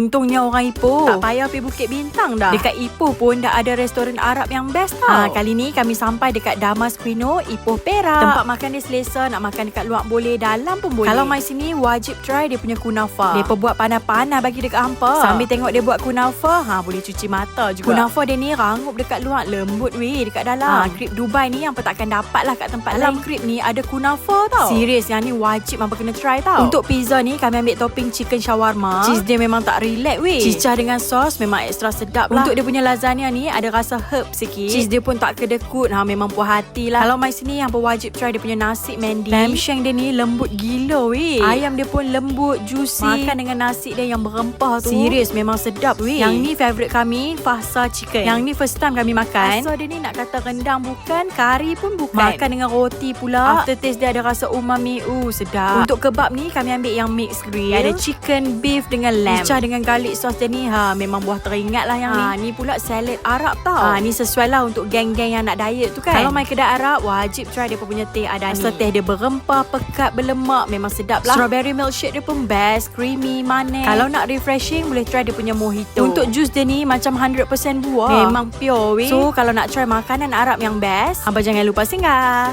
Untungnya orang Ipoh. Tak payah pergi Bukit Bintang dah. Dekat Ipoh pun dah ada restoran Arab yang best tau. Ha, kali ni kami sampai dekat Damas Quino, Ipoh Perak. Tempat makan dia selesa, nak makan dekat luar boleh, dalam pun boleh. Kalau mai sini, wajib try dia punya kunafa. Dia buat panas-panas bagi dekat hampa. Sambil tengok dia buat kunafa, ha, boleh cuci mata juga. Kunafa dia ni rangup dekat luar, lembut weh dekat dalam. Ha, krip Dubai ni yang takkan dapat lah kat tempat dalam lain. krip ni ada kunafa tau. Serius, yang ni wajib hampa kena try tau. Untuk pizza ni, kami ambil topping chicken shawarma. Cheese dia memang tak relax weh. Cicah dengan sos memang ekstra sedap lah. Untuk dia punya lasagna ni, ada rasa herb sikit. Cheese dia pun tak kedekut. Ha, memang puas hati lah. Kalau mai sini, hampa wajib try dia punya nasi mendi. Lamb shank dia ni lembut gila weh. Ayam dia pun lembut, juicy. Makan dengan nasi dia yang berempah tu. Serius, memang sedap weh. Yang ni favourite kami, fasa chicken. Yang ni first time kami makan. Fasa dia ni nak kata rendang bukan, kari pun bukan. Makan dengan roti pula. Aftertaste dia ada rasa umami. Uh, sedap. Untuk kebab ni, kami ambil yang mixed grill. Ada chicken, beef dengan lamb. Pecah dengan garlic sauce dia ni, ha, memang buah teringat lah yang ha, ni. Ni pula salad Arab tau. Ha, ni sesuai lah untuk geng-geng yang nak diet tu kan. Kalau main kedai Arab, wajib try dia punya teh adani. Rasa teh dia berempah, pekat, berlemak. Memang sedap lah. Strawberry milkshake dia pun best. Creamy, manis. Kalau nak refreshing, boleh try dia punya mojito. Untuk jus dia ni, macam 100% buah. Memang pure weh. So, kalau nak try makanan Arab yang best, hamba jangan lupa singgah.